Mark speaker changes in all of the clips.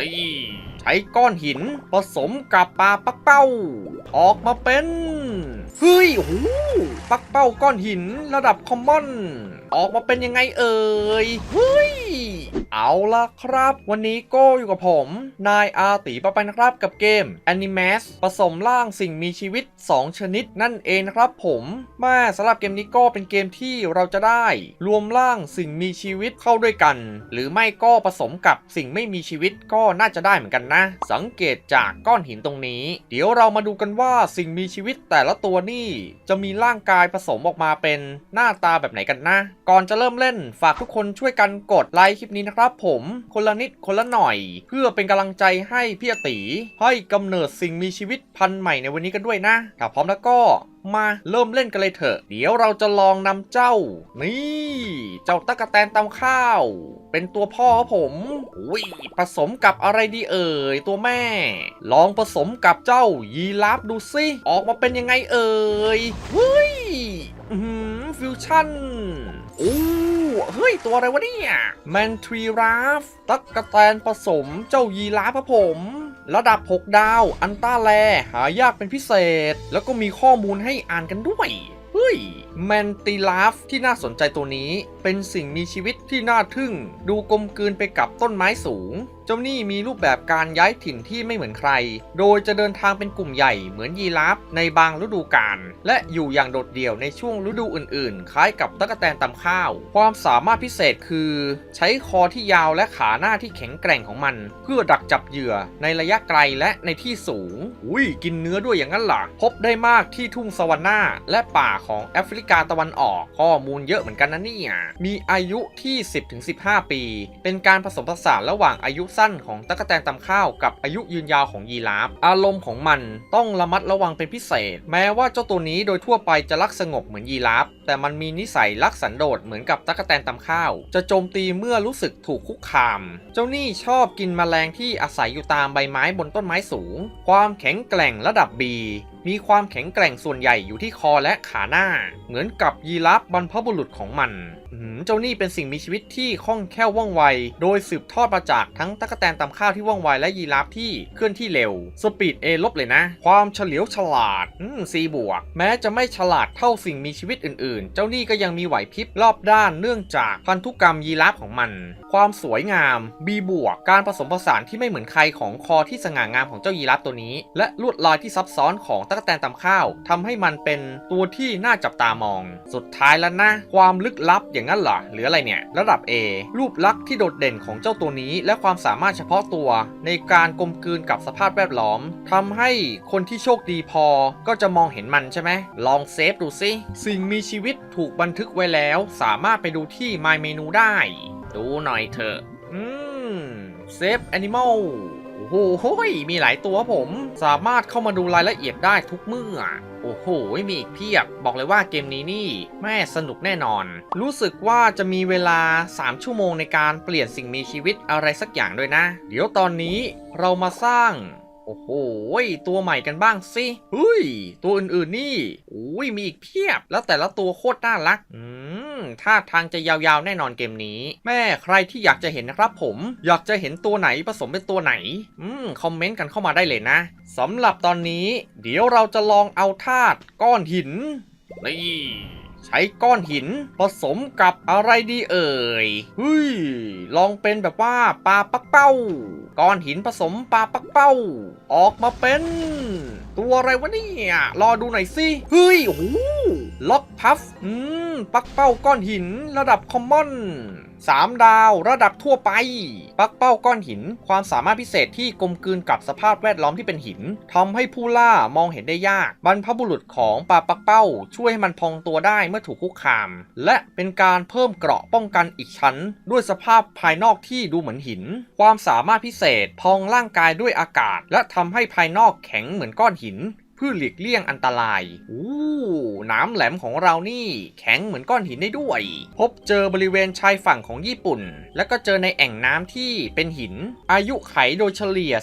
Speaker 1: นี่ใช้ก้อนหินผสมกับปลาปักเป้า ออกมาเป็น เฮ้ยโอ้โหปักเป้าก้อนหินระดับคอมมอนออกมาเป็นยังไงเอ่ยเฮ้ยเอาละครับ วันนี้โก้อยู่กับผม นายอาตีปะไปนะครับกับเกม Animax ผสมร่างสิ่งมีชีวิต 2 ชนิดนั่นเองนะครับผมแม่สำหรับเกมนี้ก็เป็นเกมที่เราจะได้ รวมร่างสิ่งมีชีวิตเข้าด้วยกัน หรือไม่ก็ผสมกับสิ่งไม่มีชีวิตก็น่าจะได้เหมือนกันนะ สังเกตจากก้อนหินตรงนี้ เดี๋ยวเรามาดูกันว่าสิ่งมีชีวิตแต่ละตัวนี่ จะมีร่างกายผสมออกมาเป็นหน้าตาแบบไหนกันนะ ก่อนจะเริ่มเล่นฝากทุกคนช่วยกันกดไลค์คลิปนี้นะครับผมคนละนิดคนละหน่อย เพื่อเป็นกำลังใจให้พี่อตีให้กำเนิดสิ่งมีชีวิตพันธุ์ใหม่ในวันนี้กันด้วยนะถ้าพร้อมแล้วก็มาเริ่มเล่นกันเลยเถอะ เดี๋ยวเราจะลองนำเจ้า นี่ เจ้าตะกะแตนตำข้าว เป็นตัวพ่อผมอุ้ยผสมกับอะไรดีเอ่ยตัวแม่ ลองผสมกับเจ้ายีราฟดูสิออกมาเป็นยังไงเอ่ยเฮ้ยฟิวชั่น ฮ้ย ตัวอะไรวะเนี่ยแมนทรีราฟตักกะแตนผสมเจ้ายีราฟครับผม ระดับ 6 ดาว อันต้าแล หายากเป็นพิเศษ แล้วก็มีข้อมูลให้อ่านกันด้วย เฮ้ยแมนติลาฟที่น่าสนใจตัวนี้ เป็นสิ่งมีชีวิตที่น่าทึ่ง ดูกลมกลืนไปกับต้นไม้สูง เจ้านี่มีรูปแบบการย้ายถิ่นที่ไม่เหมือนใคร โดยจะเดินทางเป็นกลุ่มใหญ่เหมือนยีราฟในบางฤดูกาล และอยู่อย่างโดดเดี่ยวในช่วงฤดูอื่นๆ คล้ายกับตะกแตนตำข้าว ความสามารถพิเศษคือ ใช้คอที่ยาวและขาหน้าที่แข็งแกร่งของมัน เพื่อดักจับเหยื่อในระยะไกลและในที่สูง อุ้ยกินเนื้อด้วยอย่างนั้นหรอพบได้มากที่ทุ่งสวรรค์นาและป่าของแอฟริกาตะวันออก ข้อมูลเยอะเหมือนกันนะเนี่ยมีอายุที่ 10-15 ปี เป็นการผสมผสานระหว่างอายุสั้นของตะกแตนตำข้าวกับอายุยืนยาวของยีราฟ อารมณ์ของมันต้องระมัดระวังเป็นพิเศษ แม้ว่าเจ้าตัวนี้โดยทั่วไปจะรักสงบเหมือนยีราฟ แต่มันมีนิสัยรักสันโดษเหมือนกับตะกแตนตำข้าว จะโจมตีเมื่อรู้สึกถูกคุกคาม เจ้านี่ชอบกินแมลงที่อาศัยอยู่ตามใบไม้บนต้นไม้สูง ความแข็งแกร่งระดับ B มีความแข็งแกร่งส่วนใหญ่อยู่ที่คอและขาหน้า เหมือนกับยีราฟบรรพบุรุษของมันเจ้านี่เป็นสิ่งมีชีวิตที่คล่องแคล่วว่องไว โดยสืบทอดมาจากทั้งตะกแตนตำข้าวที่ว่องไวและยีราฟที่เคลื่อนที่เร็ว สปีด A ลบเลยนะ ความเฉลียวฉลาดอืม C บวก แม้จะไม่ฉลาดเท่าสิ่งมีชีวิตอื่นๆ เจ้านี่ก็ยังมีไหวพริบรอบด้านเนื่องจากพันธุกรรมยีราฟของมัน ความสวยงาม B บวก การผสมผสานที่ไม่เหมือนใครของคอที่สง่างามของเจ้ายีราฟตัวนี้ และลวดลายที่ซับซ้อนของตะกแตนตำข้าวทำให้มันเป็นตัวที่น่าจับตามอง สุดท้ายแล้วนะ ความลึกลับอย่างนั้นเหรอหรืออะไรเนี่ย ระดับ A รูปลักษณ์ที่โดดเด่นของเจ้าตัวนี้ และความสามารถเฉพาะตัว ในการกลมกลืนกับสภาพแวดล้อมทำให้คนที่โชคดีพอก็จะมองเห็นมันใช่ไหม ลองเซฟดูสิ สิ่งมีชีวิตถูกบันทึกไว้แล้ว สามารถไปดูที่ My Menu ได้ ดูหน่อยเถอะ อืม เซฟแอนิมอล โอ้โหมีหลายตัวผม สามารถเข้ามาดูรายละเอียดได้ทุกเมื่อ โอ้โห มีอีกเพียบ บอกเลยว่าเกมนี้นี่ แม่สนุกแน่นอน รู้สึกว่าจะมีเวลา 3 ชั่วโมงในการเปลี่ยนสิ่งมีชีวิตอะไรสักอย่างด้วยนะ เดี๋ยวตอนนี้เรามาสร้างโอ้โห ตัวใหม่กันบ้างสิเฮ้ย ตัวอื่นๆนี่ อุ้ย มีอีกเพียบ แล้วแต่ละตัวโคตรน่ารัก อืม ท่าทางจะยาวๆแน่นอนเกมนี้ แม่ใครที่อยากจะเห็นนะครับผม อยากจะเห็นตัวไหนผสมเป็นตัวไหน อืม คอมเมนต์กันเข้ามาได้เลยนะสำหรับตอนนี้ เดี๋ยวเราจะลองเอาธาตุก้อนหินนี่ใช้ก้อนหินผสมกับอะไรดีเอ่ยเฮ้ยลองเป็นแบบว่าปลาปักเป้า ก้อนหินผสมปลาปักเป้า ออกมาเป็น ตัวอะไรวะเนี่ยรอดูหน่อยสิเฮ้ยโอ้ ล็อกพัฟอืม ปักเป้าก้อนหิน ระดับคอมมอน3 ดาวระดับทั่วไป ปักเป้าก้อนหิน ความสามารถพิเศษที่กลมกลืนกับสภาพแวดล้อมที่เป็นหินทำให้ผู้ล่ามองเห็นได้ยาก บรรพบุรุษของปลาปักเป้า ช่วยให้มันพองตัวได้เมื่อถูกคุกคาม และเป็นการเพิ่มเกราะป้องกันอีกชั้น ด้วยสภาพภายนอกที่ดูเหมือนหิน ความสามารถพิเศษพองร่างกายด้วยอากาศ และทำให้ภายนอกแข็งเหมือนก้อนหิน เพื่อหลีกเลี่ยงอันตราย อู้น้ำแหลมของเรานี่แข็งเหมือนก้อนหินได้ด้วย พบเจอบริเวณชายฝั่งของญี่ปุ่น แล้วก็เจอในแอ่งน้ำที่เป็นหิน อายุไขโดยเฉลี่ย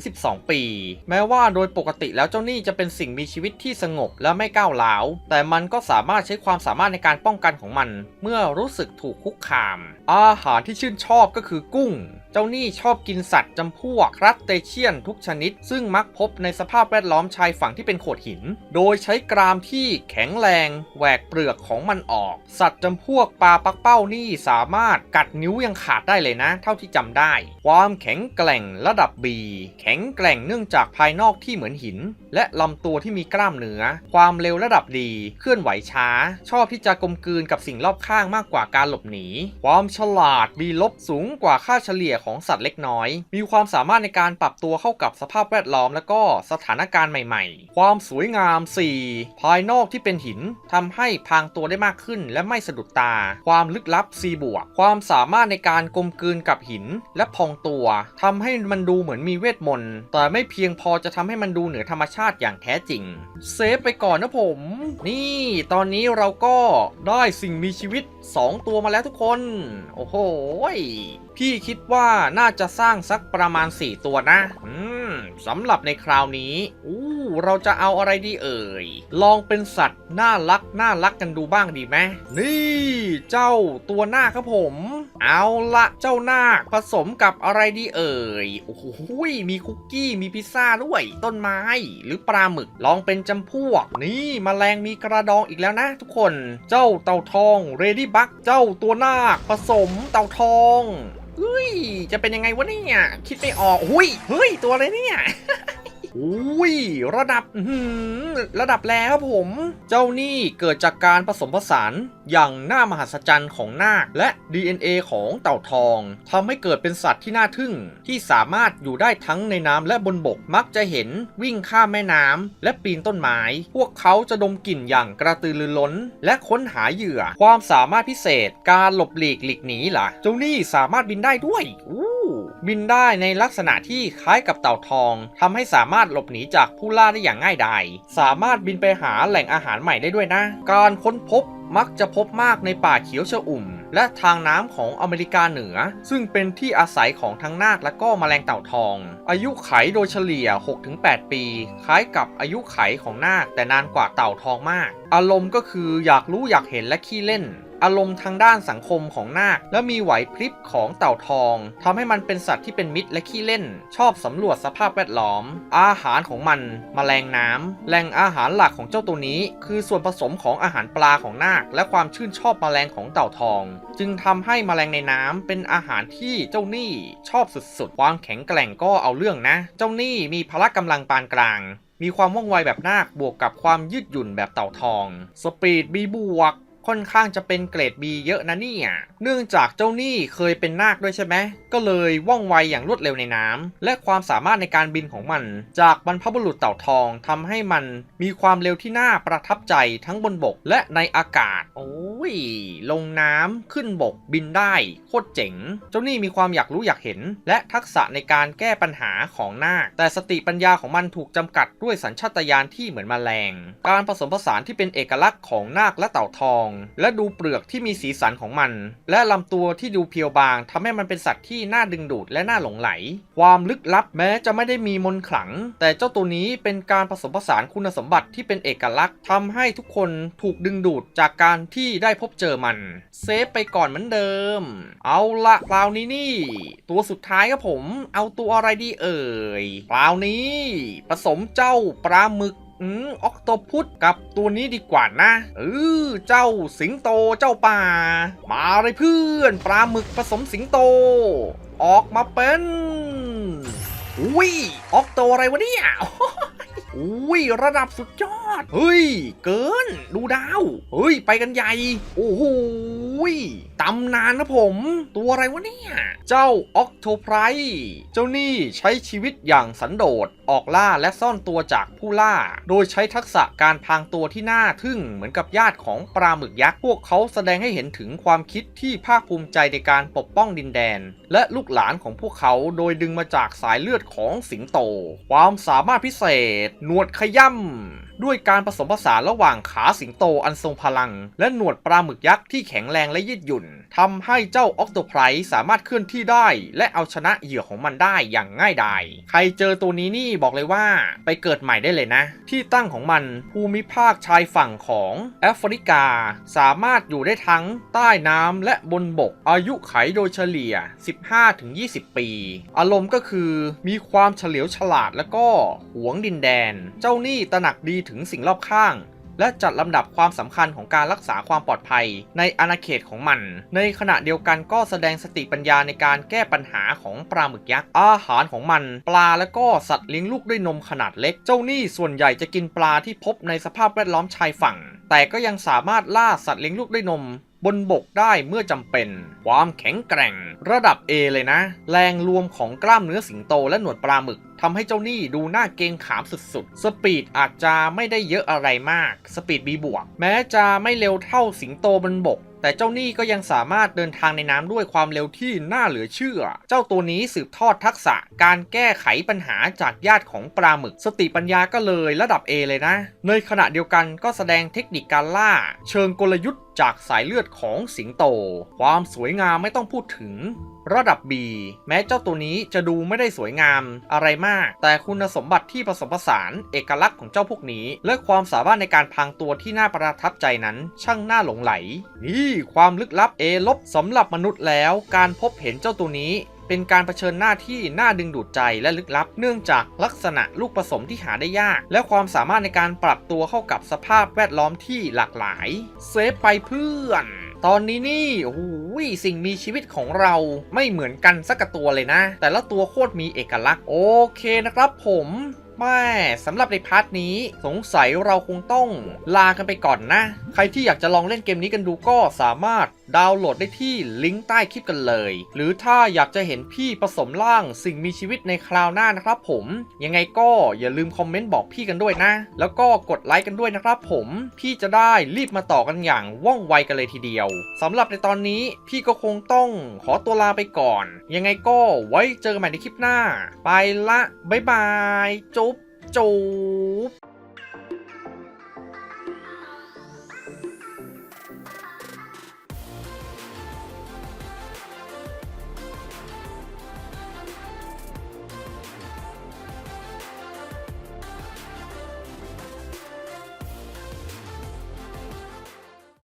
Speaker 1: 10-12 ปี แม้ว่าโดยปกติแล้วเจ้านี่จะเป็นสิ่งมีชีวิตที่สงบและไม่ก้าวร้าว แต่มันก็สามารถใช้ความสามารถในการป้องกันของมัน เมื่อรู้สึกถูกคุกคาม อาหารที่ชื่นชอบก็คือกุ้ง เจ้านี่ชอบกินสัตว์จำพวกครัสเตเชียนทุกชนิด ซึ่งมักพบในสภาพแวดล้อมชายฝั่งที่เป็นโขดหิน โดยใช้กรามที่แข็งแรงแหวกเปลือกของมันออก สัตว์จำพวกปลาปักเป้านี่สามารถกัดนิ้วยังขาดได้เลยนะ เท่าที่จำได้ ความแข็งแกร่งระดับ B แข็งแกร่งเนื่องจากภายนอกที่เหมือนหิน และลำตัวที่มีกล้ามเนื้อ ความเร็วระดับดีเคลื่อนไหวช้า ชอบที่จะกลมกลืนกับสิ่งรอบข้างมากกว่าการหลบหนี ความฉลาด B ลบสูงกว่าค่าเฉลี่ยของสัตว์เล็กน้อย มีความสามารถในการปรับตัวเข้ากับสภาพแวดล้อมและก็สถานการณ์ใหม่ๆความสวยงาม 4 ภายนอกที่เป็นหินทำให้พางตัวได้มากขึ้น และไม่สะดุดตา ความลึกลับ C บวกความสามารถในการกลมกลืนกับหินและพองตัวทำให้มันดูเหมือนมีเวทมนต์แต่ไม่เพียงพอจะทำให้มันดูเหนือธรรมชาติอย่างแท้จริง เซฟไปก่อนนะผม นี่ ตอนนี้เราก็ได้สิ่งมีชีวิต 2 ตัวมาแล้วทุกคน โอ้โหพี่คิดว่าน่าจะสร้างสักประมาณ 4 ตัวนะอืม สำหรับในคราวนี้อู้เราจะเอาอะไรดีเอ่ย ลองเป็นสัตว์น่ารักน่ารักกันดูบ้างดีไหมนี่ เจ้าตัวหน้าครับผม เอาละเจ้าหน้าคผสมกับอะไรดีเอ่ยโอ้โหยมีคุกกี้มีพิซซ่าด้วย ต้นไม้หรือปลาหมึกลองเป็นจำพวก นี่มแมลงมีกระดองอีกแล้วนะ ทุกคน เจ้าเต่าทองเรดี้บักเจ้าตัวหน้าคผสมเต่าทอง เฮ้ย จะเป็นยังไงวะเนี่ย คิดไม่ออกหุยเฮ้ย ตัวอะไรเนี่ย อุ้ยระดับหืระดับแล้วครับผม เจ้านี่เกิดจากการผสมผสานอย่างน่ามหัศจรรย์ของนาคและ DNA ของเต่าทองทำให้เกิดเป็นสัตว์ที่น่าทึ่ง ที่สามารถอยู่ได้ทั้งในน้ำและบนบกมักจะเห็นวิ่งข้ามแม่น้ำและปีนต้นไม้ พวกเขาจะดมกลิ่นอย่างกระตือรือร้น และค้นหาเหยื่อ ความสามารถพิเศษ การหลบหลีกหลีกหนีล่ะ เจ้านี่สามารถบินได้ด้วยอู้ บินได้ในลักษณะที่คล้ายกับเต่าทองทำให้สามารถหลบหนีจากผู้ล่าได้อย่างง่ายดาย สามารถบินไปหาแหล่งอาหารใหม่ได้ด้วยนะ การค้นพบมักจะพบมากในป่าเขียวชอุ่ม และทางน้ำของอเมริกาเหนือ ซึ่งเป็นที่อาศัยของทั้งนาคและก็แมลงเต่าทอง อายุไขโดยเฉลี่ย 6-8 ปี คล้ายกับอายุไขของนาคแต่นานกว่าเต่าทองมาก อารมณ์ก็คืออยากรู้อยากเห็นและขี้เล่น อารมณ์ทางด้านสังคมของนาค และมีไหวพริบของเต่าทองทำให้มันเป็นสัตว์ที่เป็นมิตรและขี้เล่น ชอบสำรวจสภาพแวดล้อม อาหารของมันมแมลงน้ำแหล่งอาหารหลักของเจ้าตัวนี้ คือส่วนผสมของอาหารปลาของนาค และความชื่นชอบแมลงของเต่าทอง จึงทำให้แมลงในน้ำเป็นอาหารที่เจ้าหนี้ชอบสุดๆ ความแข็งแกร่งก็เอาเรื่องนะ เจ้าหนี้มีพละกำลังปานกลางมีความว่องไวแบบนาคบวกกับความยืดหยุ่นแบบเต่าทอง สปีดบีบวก ค่อนข้างจะเป็นเกรด B เยอะนะเนี่ยเนื่องจากเจ้าหนี้เคยเป็นนาคด้วยใช่ไหมก็เลยว่องไวอย่างรวดเร็วในน้ำและความสามารถในการบินของมัน จากบรรพบุรุษเต่าทองทำให้มันมีความเร็วที่น่าประทับใจทั้งบนบกและในอากาศ โอ้ย ลงน้ำขึ้นบกบินได้โคตรเจ๋ง เจ้าหนี้มีความอยากรู้อยากเห็น และทักษะในการแก้ปัญหาของนาค แต่สติปัญญาของมันถูกจำกัดด้วยสัญชาตญาณที่เหมือนแมลง การผสมผสานที่เป็นเอกลักษณ์ของนาคและเต่าทองและดูเปลือกที่มีสีสันของมัน และลำตัวที่ดูเพียวบางทำให้มันเป็นสัตว์ที่น่าดึงดูดและน่าหลงไหล ความลึกลับแม้จะไม่ได้มีมนต์ขลัง แต่เจ้าตัวนี้เป็นการผสมผสานคุณสมบัติที่เป็นเอกลักษณ์ทำให้ทุกคนถูกดึงดูดจากการที่ได้พบเจอมัน เซฟไปก่อนเหมือนเดิม เอาละคราวนี้นี่ ตัวสุดท้ายครับผม เอาตัวอะไรดีเอ่ยคราวนี้ ผสมเจ้าปลาหมึก อืมออกโตพุดกับตัวนี้ดีกว่านะเออเจ้าสิงโตเจ้าป่า มาเลยเพื่อนปลาหมึกผสมสิงโต ออกมาเป็นอุ้ยออกโตอะไรวะเนี่ย อุ้ยระดับสุดยอด เฮ้ย เกิน ดูดาว เฮ้ย ไปกันใหญ่ โอ้โหตำนานนะผม ตัวอะไรวะเนี่ย เจ้าออกโทไพรเจ้านี่ใช้ชีวิตอย่างสันโดษ ออกล่าและซ่อนตัวจากผู้ล่า โดยใช้ทักษะการพรางตัวที่น่าทึ่งเหมือนกับญาติของปลาหมึกยักษ์ พวกเขาแสดงให้เห็นถึงความคิดที่ภาคภูมิใจในการปกป้องดินแดน และลูกหลานของพวกเขาโดยดึงมาจากสายเลือดของสิงโต ความสามารถพิเศษนวดขย่ำ ด้วยการผสมผสานระหว่างขาสิงโตอันทรงพลัง และหนวดปลาหมึกยักษ์ที่แข็งแรงและยืดหยุ่นทำให้เจ้าออกโตไพรสามารถเคลื่อนที่ได้ และเอาชนะเหยื่อของมันได้อย่างง่ายดาย ใครเจอตัวนี้นี่บอกเลยว่าไปเกิดใหม่ได้เลยนะ ที่ตั้งของมันภูมิภาคชายฝั่งของแอฟริกา สามารถอยู่ได้ทั้งใต้น้ำและบนบก อายุไขโดยเฉลี่ย 15-20 ปี อารมณ์ก็คือมีความเฉลียวฉลาดและก็หวงดินแดน เจ้านี่ตระหนักดีถึงสิ่งรอบข้าง และจัดลำดับความสำคัญของการรักษาความปลอดภัยในอาณาเขตของมัน ในขณะเดียวกันก็แสดงสติปัญญาในการแก้ปัญหาของปลาหมึกยักษ์ อาหารของมัน ปลาและก็สัตว์เลี้ยงลูกด้วยนมขนาดเล็ก เจ้านี่ส่วนใหญ่จะกินปลาที่พบในสภาพแวดล้อมชายฝั่ง แต่ก็ยังสามารถล่าสัตว์เลี้ยงลูกด้วยนม บนบกได้เมื่อจำเป็น ความแข็งแกร่ง ระดับ A เลยนะ แรงรวมของกล้ามเนื้อสิงโตและหนวดปลาหมึกทำให้เจ้านี่ดูหน่าเกงขามสุดๆ สปีดอาจจะไม่ได้เยอะอะไรมาก สปีด B บวก แม้จะไม่เร็วเท่าสิงโตบนบกแต่เจ้านี่ก็ยังสามารถเดินทางในน้ำด้วยความเร็วที่น่าเหลือเชื่อ เจ้าตัวนี้สืบทอดทักษะการแก้ไขปัญหาจากญาติของปลาหมึก สติปัญญาก็เลยระดับ A เลยนะ ในขณะเดียวกันก็แสดงเทคนิคการล่า เชิงกลยุทธ์ จากสายเลือดของสิงโต ความสวยงามไม่ต้องพูดถึง ระดับ B แม้เจ้าตัวนี้จะดูไม่ได้สวยงามอะไรมาก แต่คุณสมบัติที่ผสมผสานเอกลักษณ์ของเจ้าพวกนี้ และความสามารถในการพรางตัวที่น่าประทับใจนั้น ช่างน่าหลงไหล นี่ความลึกลับ A ลบสำหรับมนุษย์แล้ว การพบเห็นเจ้าตัวนี้ เป็นการเผชิญหน้าที่น่าดึงดูดใจและลึกลับ เนื่องจากลักษณะลูกผสมที่หาได้ยาก และความสามารถในการปรับตัวเข้ากับสภาพแวดล้อมที่หลากหลาย เซฟไปเพื่อน ตอนนี้นี่โอ้โหสิ่งมีชีวิตของเราไม่เหมือนกันสักตัวเลยนะ แต่ละตัวโคตรมีเอกลักษณ์ โอเคนะครับผมแม่สำหรับในพาร์ทนี้สงสัยเราคงต้องลากันไปก่อนนะ ใครที่อยากจะลองเล่นเกมนี้กันดูก็สามารถ ดาวน์โหลดได้ที่ลิงก์ใต้คลิปกันเลย หรือถ้าอยากจะเห็นพี่ผสมร่างสิ่งมีชีวิตในคราวหน้านะครับผม ยังไงก็อย่าลืมคอมเมนต์บอกพี่กันด้วยนะ แล้วก็กดไลค์กันด้วยนะครับผมพี่จะได้รีบมาต่อกันอย่างว่องไวกันเลยทีเดียวสำหรับในตอนนี้พี่ก็คงต้องขอตัวลาไปก่อน ยังไงก็ไว้เจอกันใหม่ในคลิปหน้า ไปละบ๊ายบาย จุ๊บจุ๊บ